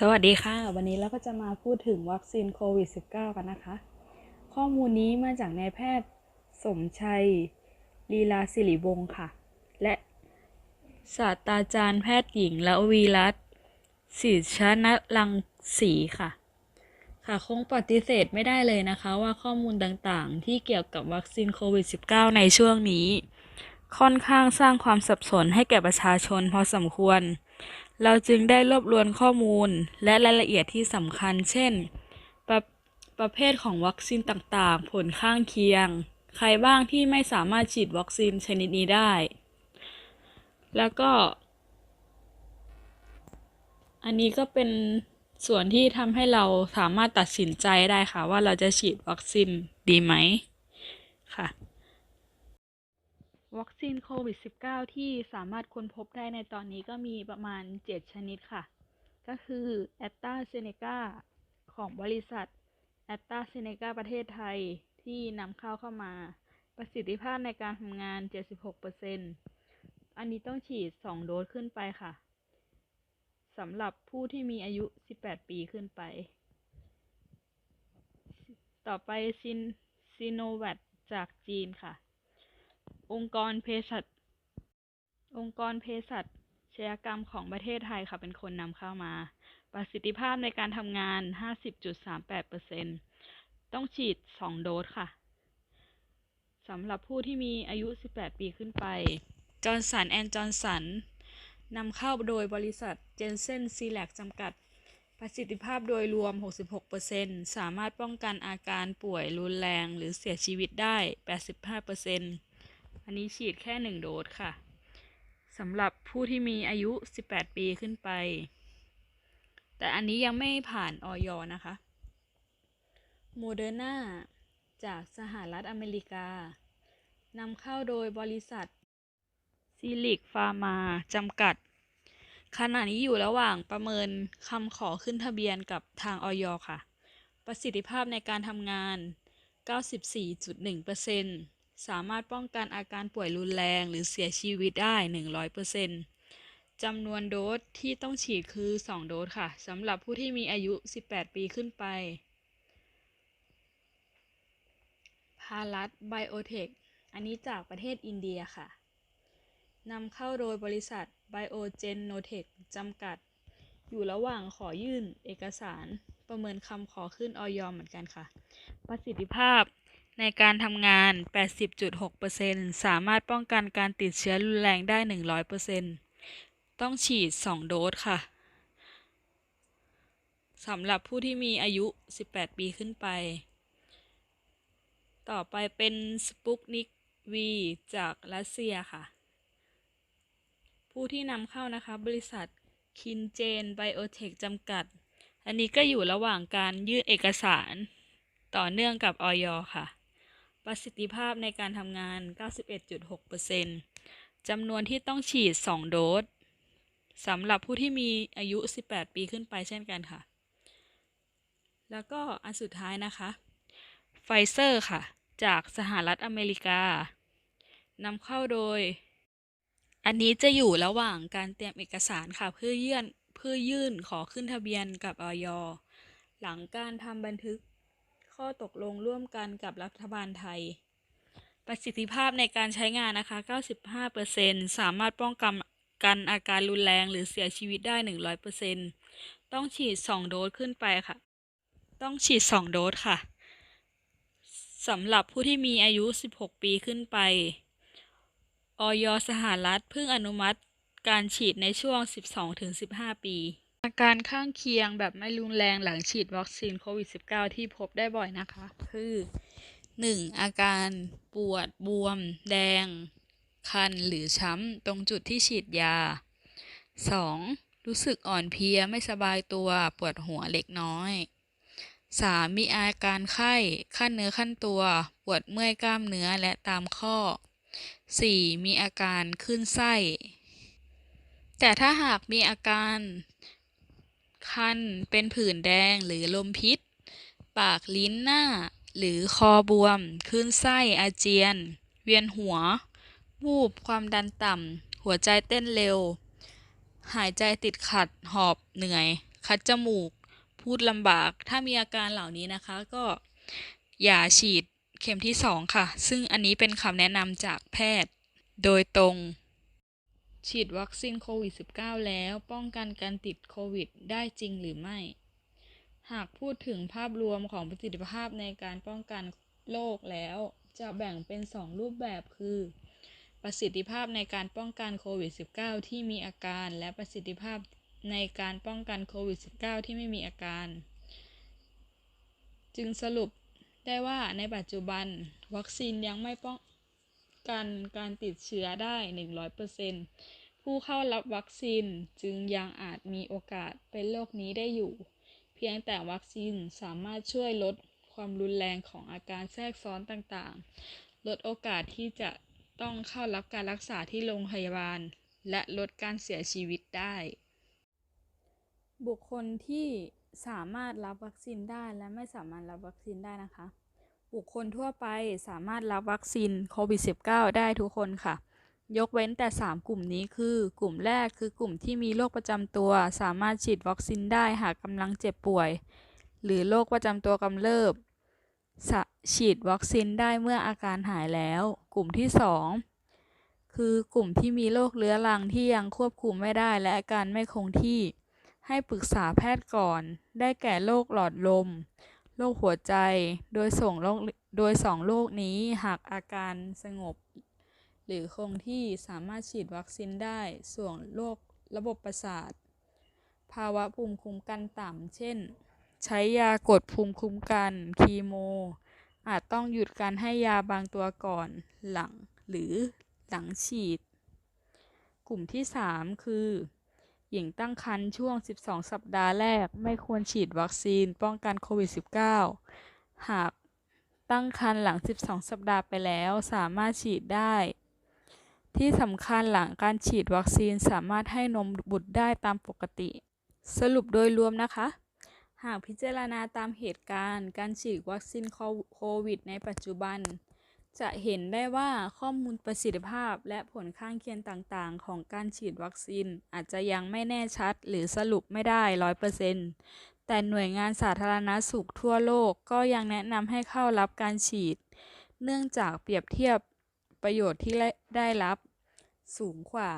สวัสดีค่ะ วันนี้เราก็จะมาพูดถึงวัคซีนโควิด -19 กันนะคะ ข้อมูลนี้มาจากนายแพทย์สมชัย ลีลาสิริวงศ์ค่ะ และศาสตราจารย์แพทย์หญิงละวีรัตน์ศิชนลังสีค่ะ ค่ะคงปฏิเสธไม่ได้เลยนะคะว่าข้อมูลต่างๆ ที่เกี่ยวกับวัคซีนโควิด -19 ในช่วงนี้ ค่อนข้างสร้างความสับสนให้แก่ประชาชนพอสมควร เราจึงได้รวบรวมข้อมูลและรายละเอียดที่สำคัญ เช่น ประประเภทของวัคซีนต่างๆ ผลข้างเคียง ใครบ้างที่ไม่สามารถฉีดวัคซีนชนิดนี้ได้ แล้วก็ อันนี้ก็เป็นส่วนที่ทำให้เราสามารถตัดสินใจได้ค่ะ ว่าเราจะฉีดวัคซีนดีไหมค่ะ วัคซีนโควิด -19 ที่สามารถค้นพบได้ในตอนนี้ก็มีประมาณ 7 ชนิดค่ะ ก็คือแอตตาเซเนกาของบริษัทแอตตาเซเนกาประเทศไทยที่นำเข้าเข้ามา ประสิทธิภาพในการทำงาน 76%อันนี้ต้องฉีด 2 โดสขึ้นไปค่ะสำหรับผู้ที่มีอายุ 18 ปีขึ้นไป ต่อไปซินซิโนแวตจากจีนค่ะ องค์กรเภสัชองค์กรเภสัชยกรรมของประเทศไทยค่ะเป็นคนนำเข้ามา ประสิทธิภาพในการทำงาน 50.38%ต้องฉีด 2 โดสค่ะสำหรับผู้ที่มีอายุ 18 ปีขึ้นไป จอร์นสันแอนจอร์นสันนำเข้าโดยบริษัทเจนเซนซีแลกจำกัด ประสิทธิภาพโดยรวม 66%สามารถป้องกันอาการป่วยรุนแรงหรือเสียชีวิตได้ 85% อันนี้ฉีดแค่1โดสค่ะสำหรับผู้ที่มีอายุ 18 ปีขึ้นไป แต่อันนี้ยังไม่ผ่านออยนะคะโมเดอร์นาจากสหรัฐอเมริกานำเข้าโดยบริษัทซิลิกฟาร์มาจำกัด ขณะนี้อยู่ระหว่างประเมินคำขอขึ้นทะเบียนกับทางออยค่ะ ประสิทธิภาพในการทำงาน 94.1% สามารถป้องกันอาการป่วยรุนแรงหรือเสียชีวิตได้ 100%จำนวนโดสที่ต้องฉีดคือ 2 โดสค่ะสำหรับผู้ที่มีอายุ 18 ปีขึ้นไป พารัตไบโอเทค อันนี้จากประเทศอินเดียค่ะนำเข้าโดยบริษัท Biogenotech จำกัด อยู่ระหว่างขอยื่นเอกสารประเมินคำขอขึ้นออยอมเหมือนกันค่ะ ประสิทธิภาพ ในการทำงาน 80.6%สามารถป้องกันการติดเชื้อรุนแรงได้ 100%ต้องฉีด 2 โดสค่ะ สำหรับผู้ที่มีอายุ 18 ปีขึ้นไป ต่อไปเป็นสปุกนิกวีจากรัสเซียค่ะ ผู้ที่นำเข้านะคะ บริษัทคินเจนไบโอเทคจำกัด อันนี้ก็อยู่ระหว่างการยื่นเอกสารต่อเนื่องกับออยค่ะ ประสิทธิภาพในการทำงาน 91.6%จำนวนที่ต้องฉีด 2 โดสสำหรับผู้ที่มีอายุ 18 ปีขึ้นไปเช่นกันค่ะ แล้วก็อันสุดท้ายนะคะไฟเซอร์ค่ะ จากสหรัฐอเมริกานำเข้าโดย อันนี้จะอยู่ระหว่างการเตรียมเอกสารค่ะ เพื่อยื่นเพื่อยื่นขอขึ้นทะเบียนกับออยหลังการทำบันทึก ข้อตกลงร่วมกันกับรัฐบาลไทย ประสิทธิภาพในการใช้งานนะคะ 95%สามารถป้องกันกันอาการรุนแรงหรือเสียชีวิตได้ 100%ต้องฉีด 2 โดสขึ้นไปค่ะ ต้องฉีด 2 โดสค่ะสำหรับผู้ที่มีอายุ 16 ปีขึ้นไปออยสหรัฐเพิ่งอนุมัติการฉีดในช่วง 12-15 ปี อาการข้างเคียงแบบไม่รุนแรงหลังฉีดวัคซีนโควิด -19 ที่พบได้บ่อยนะคะ คือ 1. อาการปวดบวม แดง คันหรือช้ำ ตรงจุดที่ฉีดยา 2. รู้สึกอ่อนเพลียไม่สบายตัวปวดหัวเล็กน้อย 3. มีอาการไข้ขั้นเนื้อขั้นตัว ปวดเมื่อยกล้ามเนื้อและตามข้อ 4. มีอาการขึ้นไส้ แต่ถ้าหากมีอาการ คัน เป็นผื่นแดงหรือลมพิษ ปากลิ้นหน้า หรือคอบวมขึ้นไส้อาเจียน เวียนหัว วูบ ความดันต่ำ หัวใจเต้นเร็ว หายใจติดขัด หอบ เหนื่อย คัดจมูก พูดลำบาก ถ้ามีอาการเหล่านี้นะคะก็อย่าฉีดเข็มที่ 2 ค่ะ ซึ่งอันนี้เป็นคำแนะนำจากแพทย์ โดยตรง ฉีดวัคซีนโควิด -19 แล้วป้องกันการติดโควิดได้จริงหรือไม่ หากพูดถึงภาพรวมของประสิทธิภาพในการป้องกันโรคแล้ว จะแบ่งเป็น 2 รูปแบบคือ ประสิทธิภาพในการป้องกันโควิด -19 ที่มีอาการและประสิทธิภาพในการป้องกันโควิด -19 ที่ไม่มีอาการ จึงสรุปได้ว่าในปัจจุบัน วัคซีนยังไม่ป้อง กันการติดเชื้อได้ 100%ผู้เข้ารับวัคซีนจึงยังอาจมีโอกาสเป็นโรคนี้ได้อยู่ เพียงแต่วัคซีนสามารถช่วยลดความรุนแรงของอาการแทรกซ้อนต่างๆ ลดโอกาสที่จะต้องเข้ารับการรักษาที่โรงพยาบาล และลดการเสียชีวิตได้ บุคคลที่สามารถรับวัคซีนได้และไม่สามารถรับวัคซีนได้นะคะ บุคคลทั่วไปสามารถรับวัคซีนโควิด -19 ได้ทุกคนค่ะ ยกเว้นแต่ 3 กลุ่มนี้คือ กลุ่มแรกคือกลุ่มที่มีโรคประจำตัว สามารถฉีดวัคซีนได้หากกำลังเจ็บป่วย หรือโรคประจำตัวกำเริบฉีดวัคซีนได้เมื่ออาการหายแล้ว กลุ่มที่ 2 คือกลุ่มที่มีโรคเรื้อรังที่ยังควบคุมไม่ได้และอาการไม่คงที่ ให้ปรึกษาแพทย์ก่อน ได้แก่โรคหลอดลม โรคหัวใจ โดยส่งโรคโดยสองโรคนี้หากอาการสงบ หรือคงที่สามารถฉีดวัคซีนได้ ส่วนโรคระบบประสาท ภาวะภูมิคุ้มกันต่ำ เช่น ใช้ยากดภูมิคุ้มกันคีโม อาจต้องหยุดการให้ยาบางตัวก่อนหลังหรือหลังฉีด กลุ่มที่ 3 คือ หญิงตั้งครรภ์ช่วง 12 สัปดาห์แรกไม่ควรฉีดวัคซีนป้องกันโควิด -19 หากตั้งครรภ์หลัง 12 สัปดาห์ไปแล้วสามารถฉีดได้ ที่สำคัญหลังการฉีดวัคซีนสามารถให้นมบุตรได้ตามปกติ สรุปโดยรวมนะคะ หากพิจารณาตามเหตุการณ์ การฉีดวัคซีนโควิดในปัจจุบัน จะเห็นได้ว่าข้อมูลประสิทธิภาพและผลข้างเคียงต่างๆ ของการฉีดวัคซีนอาจจะยังไม่แน่ชัดหรือสรุปไม่ได้ร้อยเปอร์เซ็นต์แต่หน่วยงานสาธารณสุขทั่วโลกก็ยังแนะนำให้เข้ารับการฉีด เนื่องจากเปรียบเทียบประโยชน์ที่ได้รับสูงกว่า